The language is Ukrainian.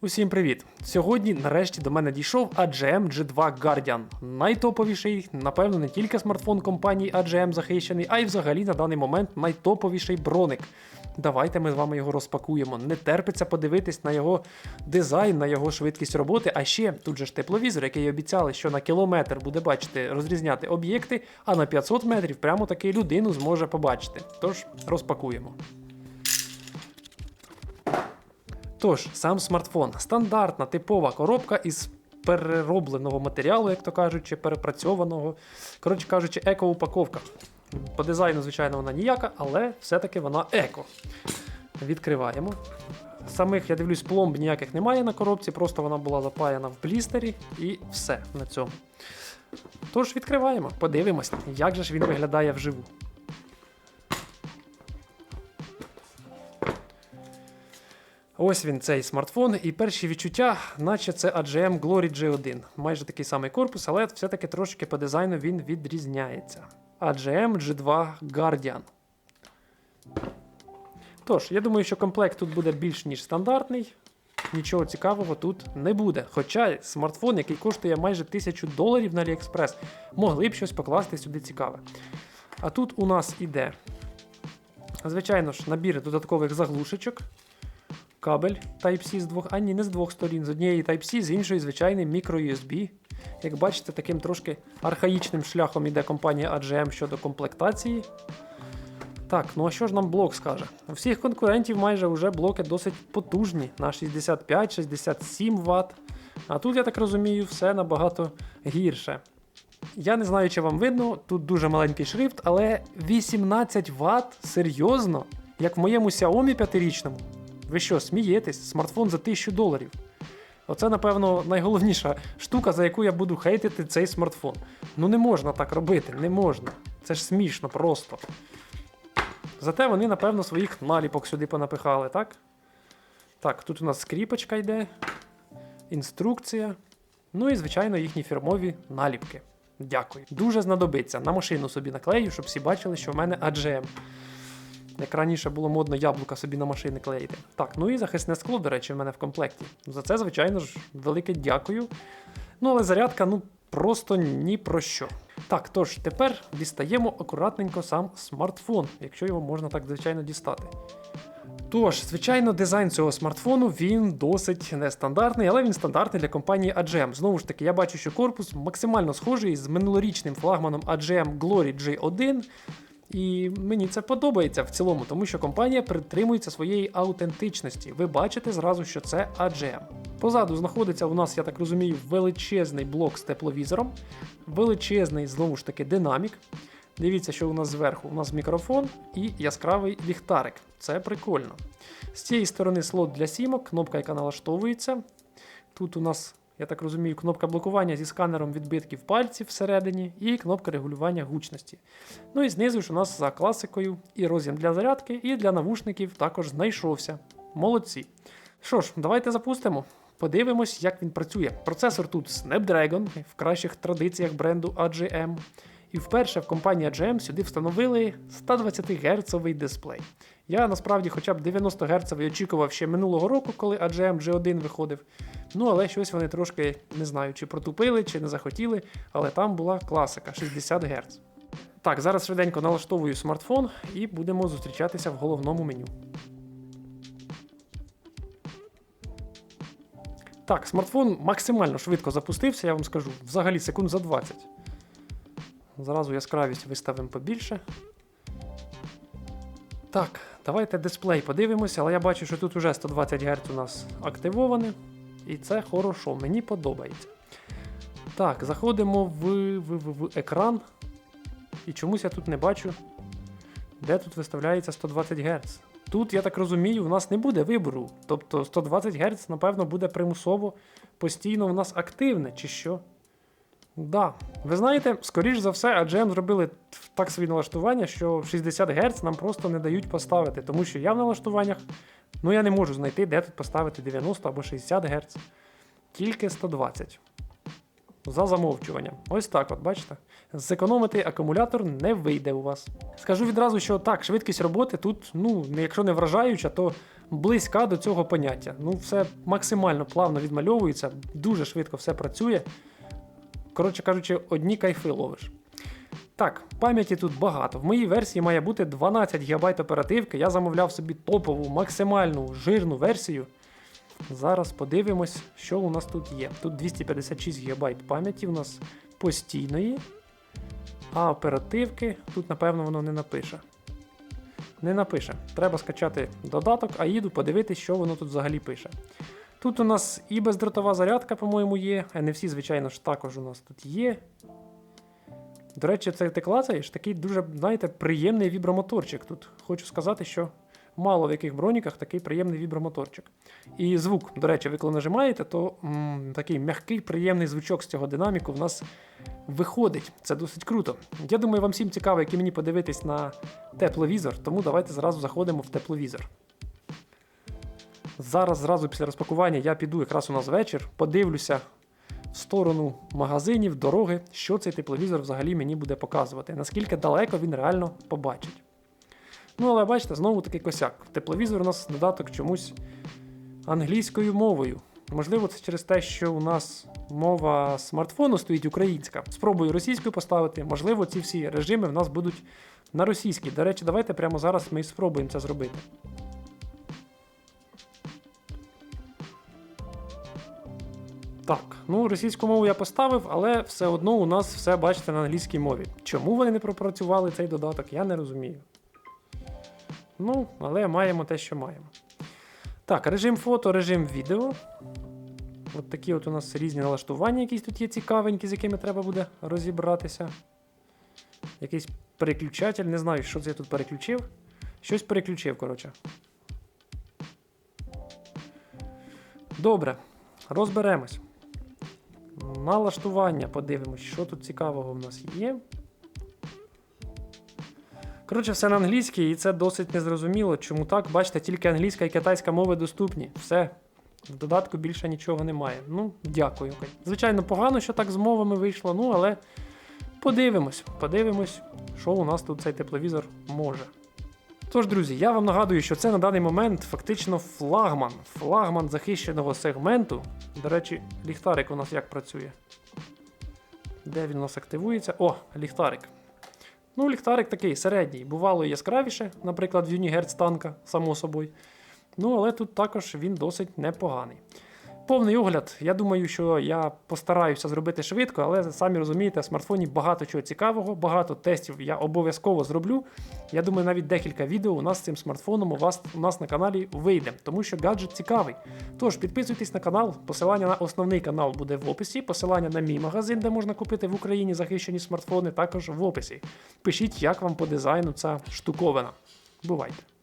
Усім привіт! Сьогодні нарешті до мене дійшов AGM G2 Guardian. Найтоповіший, напевно, не тільки смартфон компанії AGM захищений, а й взагалі на даний момент найтоповіший броник. Давайте ми з вами його розпакуємо. Не терпиться подивитись на його дизайн, на його швидкість роботи. А ще тут же ж тепловізор, який обіцяли, що на кілометр буде бачити, розрізняти об'єкти, а на 500 метрів прямо таки людину зможе побачити. Тож розпакуємо. Тож, сам смартфон стандартна типова коробка із переробленого матеріалу, як то кажуть, чи перепрацьованого. Коротше кажучи, еко-упаковка. По дизайну, звичайно, вона ніяка, але все-таки вона еко. Відкриваємо. Самих, я дивлюсь, пломб ніяких немає на коробці, просто вона була запаяна в блістері і все на цьому. Тож відкриваємо, подивимось, як же ж він виглядає вживу. Ось він цей смартфон, і перші відчуття, наче це AGM Glory G1. Майже такий самий корпус, але все-таки трошки по дизайну він відрізняється. AGM G2 Guardian. Тож, я думаю, що комплект тут буде більш ніж стандартний. Нічого цікавого тут не буде. Хоча смартфон, який коштує майже 1000 доларів на AliExpress, могли б щось покласти сюди цікаве. А тут у нас іде, звичайно ж, набір додаткових заглушечок кабель Type-C з двох, а ні, не з двох сторін. З однієї Type-C, з іншої звичайний micro-USB. Як бачите, таким трошки архаїчним шляхом іде компанія AGM щодо комплектації. Так, ну а що ж нам блок скаже? У всіх конкурентів майже вже блоки досить потужні на 65-67 Вт. А тут, я так розумію, все набагато гірше. Я не знаю, чи вам видно, тут дуже маленький шрифт, але 18 Вт серйозно, як в моєму Xiaomi 5-річному. Ви що, смієтесь? Смартфон за 1000 доларів. Оце, напевно, найголовніша штука, за яку я буду хейтити цей смартфон. Ну не можна так робити, не можна. Це ж смішно просто. Зате вони, напевно, своїх наліпок сюди понапихали, так? Так, тут у нас скріпочка йде, інструкція. Ну і, звичайно, їхні фірмові наліпки. Дякую. Дуже знадобиться. На машину собі наклею, щоб всі бачили, що в мене AGM. Як раніше було модно яблука собі на машини клеїти. Так, ну і захисне скло, до речі, в мене в комплекті. За це, звичайно ж, велике дякую. Ну, але зарядка, ну, просто ні про що. Так, тож, тепер дістаємо акуратненько сам смартфон, якщо його можна так, звичайно, дістати. Тож, звичайно, дизайн цього смартфону він досить нестандартний, але він стандартний для компанії AGM. Знову ж таки, я бачу, що корпус максимально схожий з минулорічним флагманом AGM Glory G1. І мені це подобається в цілому, тому що компанія притримується своєї аутентичності. Ви бачите зразу, що це AGM. Позаду знаходиться у нас, я так розумію, величезний блок з тепловізором, величезний, знову ж таки, динамік. Дивіться, що у нас зверху. У нас мікрофон і яскравий ліхтарик. Це прикольно. З цієї сторони слот для сімок, кнопка, яка налаштовується. Тут у нас я так розумію, кнопка блокування зі сканером відбитків пальців всередині, і кнопка регулювання гучності. Ну і знизу ж у нас за класикою і роз'єм для зарядки, і для навушників також знайшовся. Молодці. Що ж, давайте запустимо. Подивимось, як він працює. Процесор тут Snapdragon в кращих традиціях бренду AGM. І вперше в компанії AGM сюди встановили 120 Гц дисплей. Я насправді хоча б 90 Гц очікував ще минулого року, коли AGM G1 виходив. Ну, але щось вони трошки не знаю, чи протупили, чи не захотіли, але там була класика 60 Гц. Так, зараз швиденько налаштовую смартфон і будемо зустрічатися в головному меню. Так, смартфон максимально швидко запустився, я вам скажу, взагалі секунд за 20. Зразу яскравість виставимо побільше. Так, давайте дисплей подивимося, але я бачу, що тут уже 120 Гц у нас активоване. І це хорошо, мені подобається. Так, заходимо в, в, в, в екран. І чомусь я тут не бачу, де тут виставляється 120 Гц. Тут, я так розумію, у нас не буде вибору. Тобто 120 Гц, напевно, буде примусово постійно у нас активне, чи що. Да. Ви знаєте, скоріш за все, AGM зробили так свої налаштування, що 60 Гц нам просто не дають поставити, тому що я в налаштуваннях, ну я не можу знайти, де тут поставити 90 або 60 Гц. Тільки 120. За замовчуванням. Ось так, от, бачите? Зекономити акумулятор не вийде у вас. Скажу відразу, що так, швидкість роботи тут, ну, якщо не вражаюча, то близька до цього поняття. Ну, все максимально плавно відмальовується, дуже швидко все працює. Коротше кажучи, одні кайфи ловиш. Так, пам'яті тут багато. В моїй версії має бути 12 ГБ оперативки. Я замовляв собі топову, максимальну жирну версію. Зараз подивимось, що у нас тут є. Тут 256 ГБ пам'яті у нас постійної. А оперативки тут, напевно, воно не напише. Не напише. Треба скачати додаток, а їду подивитись, що воно тут взагалі пише. Тут у нас і бездротова зарядка, по-моєму, є. NFC, звичайно ж, також у нас тут є. До речі, це ти клацаєш, такий дуже, знаєте, приємний вібромоторчик. Тут хочу сказати, що мало в яких броніках такий приємний вібромоторчик. І звук, до речі, ви коли нажимаєте, то м, такий м'який, приємний звучок з цього динаміку в нас виходить. Це досить круто. Я думаю, вам всім цікаво, як і мені подивитись на тепловізор, тому давайте зразу заходимо в тепловізор. Зараз, зразу після розпакування, я піду якраз у нас вечір, подивлюся в сторону магазинів, дороги, що цей тепловізор взагалі мені буде показувати, наскільки далеко він реально побачить. Ну, але бачите, знову такий косяк. Тепловізор у нас додаток чомусь англійською мовою. Можливо, це через те, що у нас мова смартфону стоїть українська. Спробую російською поставити. Можливо, ці всі режими в нас будуть на російській. До речі, давайте прямо зараз ми спробуємо це зробити. Так, ну російську мову я поставив, але все одно у нас все бачите на англійській мові. Чому вони не пропрацювали цей додаток, я не розумію. Ну, але маємо те, що маємо. Так, режим фото, режим відео. От такі от у нас різні налаштування, якісь тут є цікавенькі, з якими треба буде розібратися. Якийсь переключатель, не знаю, що це я тут переключив. Щось переключив, коротше. Добре, розберемось. Налаштування подивимось, що тут цікавого в нас є. Коротше, все на англійській, і це досить незрозуміло. Чому так? Бачите, тільки англійська і китайська мови доступні. Все. В додатку більше нічого немає. Ну, дякую. Звичайно, погано, що так з мовами вийшло, ну але подивимось, подивимось, що у нас тут цей тепловізор може. Тож, друзі, я вам нагадую, що це на даний момент фактично флагман. Флагман захищеного сегменту. До речі, ліхтарик у нас як працює? Де він у нас активується? О, ліхтарик. Ну, ліхтарик такий середній. Бувало яскравіше, наприклад, в Юнігерц танка, само собою. Ну, але тут також він досить непоганий. Повний огляд, я думаю, що я постараюся зробити швидко, але самі розумієте, в смартфоні багато чого цікавого, багато тестів я обов'язково зроблю. Я думаю, навіть декілька відео у нас з цим смартфоном у вас у нас на каналі вийде, тому що гаджет цікавий. Тож підписуйтесь на канал, посилання на основний канал буде в описі, посилання на мій магазин, де можна купити в Україні захищені смартфони, також в описі. Пишіть, як вам по дизайну ця штуковина. Бувайте!